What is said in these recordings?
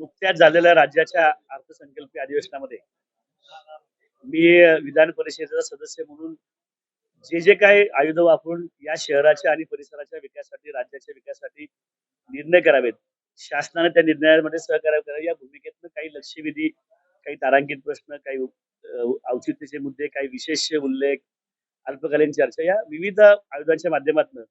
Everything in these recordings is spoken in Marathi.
नुकत्याच झालेल्या राज्याच्या अर्थसंकल्पीय अधिवेशनामध्ये मी विधान परिषदेचा सदस्य म्हणून जे जे काही आयुध वापरून या शहराच्या आणि परिसराच्या विकासासाठी राज्याच्या विकासासाठी निर्णय करावेत शासनाने त्या निर्णयामध्ये सहकार्य करावे या भूमिकेतनं काही लक्षवेधी काही तारांकित प्रश्न काही औचित्याचे मुद्दे काही विशेष उल्लेख अल्पकालीन चर्चा या विविध आयुधांच्या माध्यमातून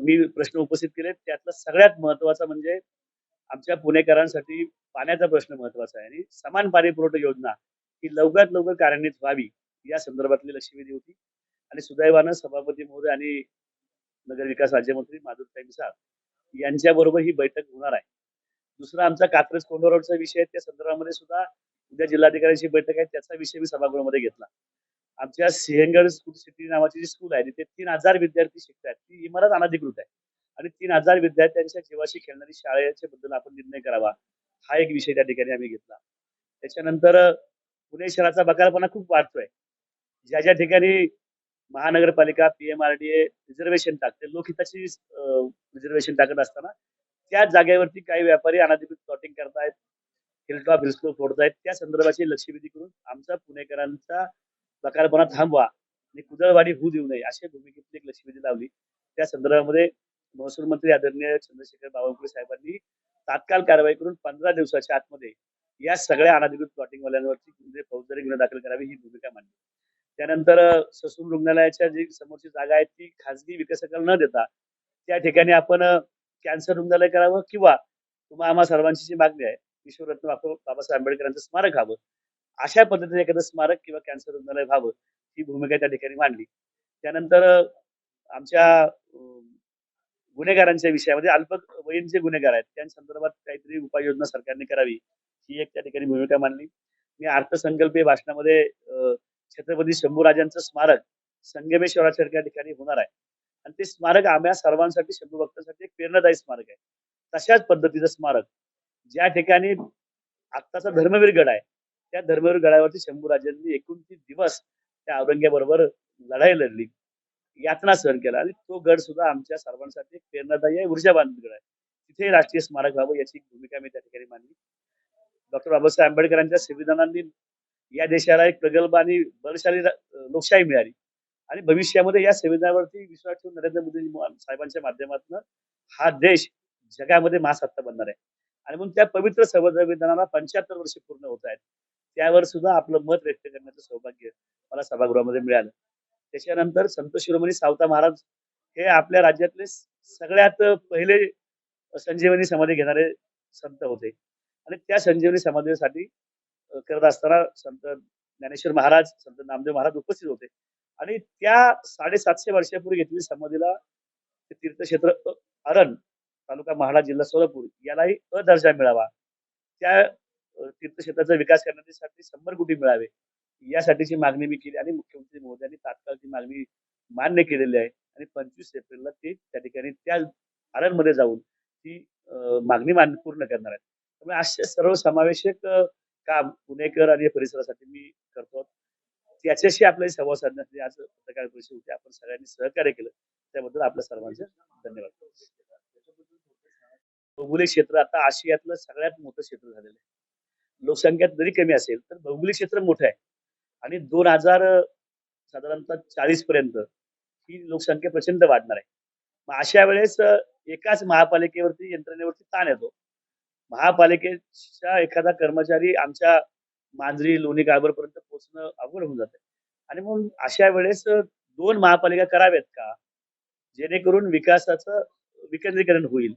मी प्रश्न उपस्थित केले त्यातला सगळ्यात महत्त्वाचा म्हणजे आमच्या पुणेकरांसाठी पाण्याचा प्रश्न महत्त्वाचा आहे आणि समान पाणी पुरवठा योजना ही लवकरात लवकर कार्यान्वित व्हावी या संदर्भातली लक्षवेधी होती. आणि सुदैवानं सभापती महोदय आणि नगर विकास राज्यमंत्री माधुरताई मिसाळ यांच्या बरोबर ही बैठक होणार आहे. दुसरा आमचा कात्रज कोंढा रोडचा विषय आहे. त्या संदर्भामध्ये सुद्धा उद्या जिल्हाधिकाऱ्यांची बैठक आहे. त्याचा विषय मी सभागृहामध्ये घेतला. आमच्या सिंहगड स्कूल सिटी नावाची जी स्कूल आहे तिथे तीन हजार विद्यार्थी शिकतात ती इमारत अनधिकृत आहे. आणि तीन हजार विद्यार्थ्यांच्या जीवाशी खेळणारी शाळेच्या बद्दल आपण निर्णय करावा. हा एक विषय त्या ठिकाणी आम्ही घेतला. त्याच्यानंतर पुणे शहराचा बकालपणा खूप वाढतोय. ज्या ज्या ठिकाणी महानगरपालिका पीएमआरडीए रिझर्वेशन टाकते लोकहिताची रिझर्वेशन टाकत असताना त्या जागेवरती काही व्यापारी अनधिकृत प्लॉटिंग करतायत हिलटॉप हिलस्लो फोडतायत त्या संदर्भाची लक्षवेधी करून आमचा पुणेकरांचा बकालपणा थांबवा आणि कुदळवाडी होऊ देऊ नये अशा भूमिकेतली एक लक्षवेधी लावली. त्या संदर्भामध्ये महसूल मंत्री आदरणीय चंद्रशेखर बावनकुळे साहेबांनी तात्काळ कारवाई करून पंधरा दिवसाच्या आतमध्ये या सगळ्या अनधिकृत प्लॉटिंगवाल्यांवरती म्हणजे फौजदारी गुन्हा दाखल करावी ही भूमिका मांडली. त्यानंतर ससून रुग्णालयाच्या जी समोरची जागा आहे ती खासगी विकसकाला न देता त्या ठिकाणी आपण कॅन्सर रुग्णालय करावं किंवा तुम्हा आम्हा सर्वांची जी मागणी आहे विश्वरत्न बाबासाहेब आंबेडकरांचं स्मारक व्हावं अशा पद्धतीने एखादं स्मारक किंवा कॅन्सर रुग्णालय व्हावं ही भूमिका त्या ठिकाणी मांडली. त्यानंतर आमच्या गुन्हेगारांच्या विषयामध्ये अल्पवयीन जे गुन्हेगार आहेत. त्यांसंदर्भात काहीतरी उपाययोजना सरकारने करावी ही एक त्या ठिकाणी भूमिका मांडली. मी अर्थसंकल्पीय भाषणामध्ये अं, छत्रपती शंभूराजांचं स्मारक संगमेश्वराच्या त्या ठिकाणी होणार आहे. आणि ते स्मारक आम्हा सर्वांसाठी शंभू भक्तांसाठी एक प्रेरणादायी स्मारक आहे. तशाच पद्धतीचं स्मारक ज्या ठिकाणी आत्ताचा धर्मवीर गड आहे त्या धर्मवीर गडावरती शंभूराजांनी एकोणतीस दिवस त्या औरंग्याबरोबर लढाई लढली. यातना सहन केला आणि तो गड सुद्धा आमच्या सर्वांसाठी प्रेरणादायी आहे ऊर्जावान गड आहे. तिथे राष्ट्रीय स्मारक व्हावं याची भूमिका मी त्या ठिकाणी मांडली. डॉक्टर बाबासाहेब आंबेडकरांच्या संविधानांनी या देशाला एक प्रगल्भ आणि बलशाली लोकशाही मिळाली. आणि भविष्यामध्ये या संविधानावरती विश्वास ठेवून नरेंद्र मोदी साहेबांच्या माध्यमातून हा देश जगामध्ये महासत्ता बनणार आहे. आणि म्हणून त्या पवित्र संविधानाला पंच्याहत्तर वर्ष पूर्ण होत आहेत. त्यावर सुद्धा आपलं मत व्यक्त करण्याचं सौभाग्य मला सभागृहामध्ये मिळालं. त्याच्यानंतर संत शिरोमणी सावता महाराज हे आपल्या राज्यातले सगळ्यात पहिले संजीवनी समाधी घेणारे संत होते. आणि त्या संजीवनी समाधीसाठी करत असताना संत ज्ञानेश्वर महाराज संत नामदेव महाराज उपस्थित होते. आणि त्या साडेसातशे वर्षापूर्वी घेतलेली समाधीला तीर्थक्षेत्र अरण तालुका महाडा जिल्हा सोलापूर यालाही अ दर्जा मिळावा. त्या तीर्थक्षेत्राचा विकास करण्यासाठी शंभर कोटी मिळावे. यासाठीची मागणी मी केली आणि मुख्यमंत्री महोदयांनी तात्काळ ती मागणी मान्य केलेली आहे. आणि पंचवीस एप्रिलला ते त्या ठिकाणी त्या आरणमध्ये जाऊन ती मागणी मान पूर्ण करणार आहेत. त्यामुळे असे सर्व समावेशक काम पुणेकर आणि परिसरासाठी मी करतो त्याच्याशी आपल्याला संवाद साधण्यासाठी आज पत्रकार परिषद होती. आपण सगळ्यांनी सहकार्य केलं. त्याबद्दल आपल्या सर्वांचे धन्यवाद. भौगोलिक क्षेत्र आता आशियातलं सगळ्यात मोठं क्षेत्र झालेलं आहे. लोकसंख्या जरी कमी असेल तर भौगोलिक क्षेत्र मोठं आहे. आणि दोन हजार साधारणतः चाळीस पर्यंत ही लोकसंख्या प्रचंड वाढणार आहे. मग अशा वेळेस एकाच महापालिकेवरती यंत्रणेवरती ताण येतो. महापालिकेच्या एखादा कर्मचारी आमच्या मांजरी लोणी पर्यंत पोहोचणं अवघड होऊन जाते. आणि म्हणून अशा वेळेस दोन महापालिका कराव्यात का? जेणेकरून विकासाचं विकेंद्रीकरण होईल.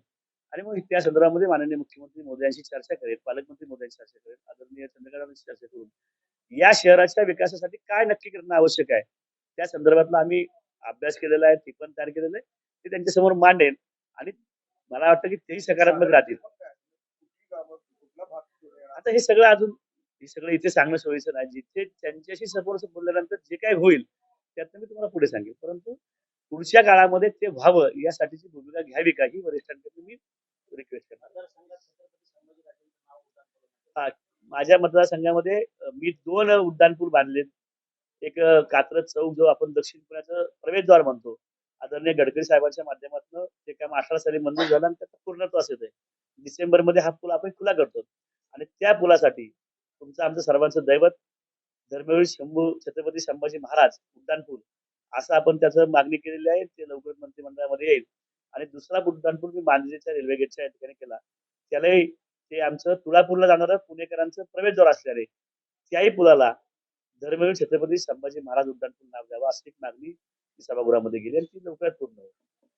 आणि मग त्या संदर्भामध्ये माननीय मुख्यमंत्री मोदयांशी चर्चा करेल पालकमंत्री मोदयांशी चर्चा करेल आदरणीय चंद्रकांत चर्चा करून. या शहराच्या विकासासाठी काय नक्की करणं आवश्यक आहे? त्या संदर्भातला आम्ही अभ्यास केलेला आहे ते पण तयार केलेलं आहे. ते त्यांच्यासमोर मांडेल आणि मला वाटतं की तेही सकारात्मक राहतील. आता हे सगळं अजून हे सगळं इथे सांगणं सोयीचं नाही. जिथे त्यांच्याशी समोर बोलल्यानंतर जे काय होईल त्यातनं मी तुम्हाला पुढे सांगेल परंतु पुढच्या काळामध्ये ते व्हावं यासाठीची भूमिका घ्यावी का ही वरिष्ठांकडून मी रिक्वेस्ट करणार हा, माझ्या मतदारसंघामध्ये मी दोन उड्डाणपूल बांधलेत. एक कात्रज चौक जो आपण दक्षिण पुण्याचं प्रवेशद्वार म्हणतो. आदरणीय गडकरी साहेबांच्या माध्यमातून ते काम अठरा साली मंजूर झालं आणि त्याचा पूर्णत्वास येत आहे डिसेंबरमध्ये हा पूल आपण खुला करतो. आणि त्या पुलासाठी तुमचं आमचं सर्वांचं दैवत धर्मवीर शंभू छत्रपती संभाजी महाराज उड्डाणपूल असं आपण त्याचं मागणी केलेली आहे. ते लवकर मंत्रिमंडळामध्ये येईल. आणि दुसरा उड्डाणपूल मी मांजरीच्या रेल्वे गेटच्या ठिकाणी केला. त्यालाही ते आमचं तुळापूरला जाणारं पुणेकरांचं प्रवेशद्वार असल्याने त्याही पुलाला धर्मवीर छत्रपती संभाजी महाराज उड्डाणपूल नाव द्यावं अशी एक मागणी सभागृहामध्ये गेली आणि ती लवकरात पूर्ण होईल.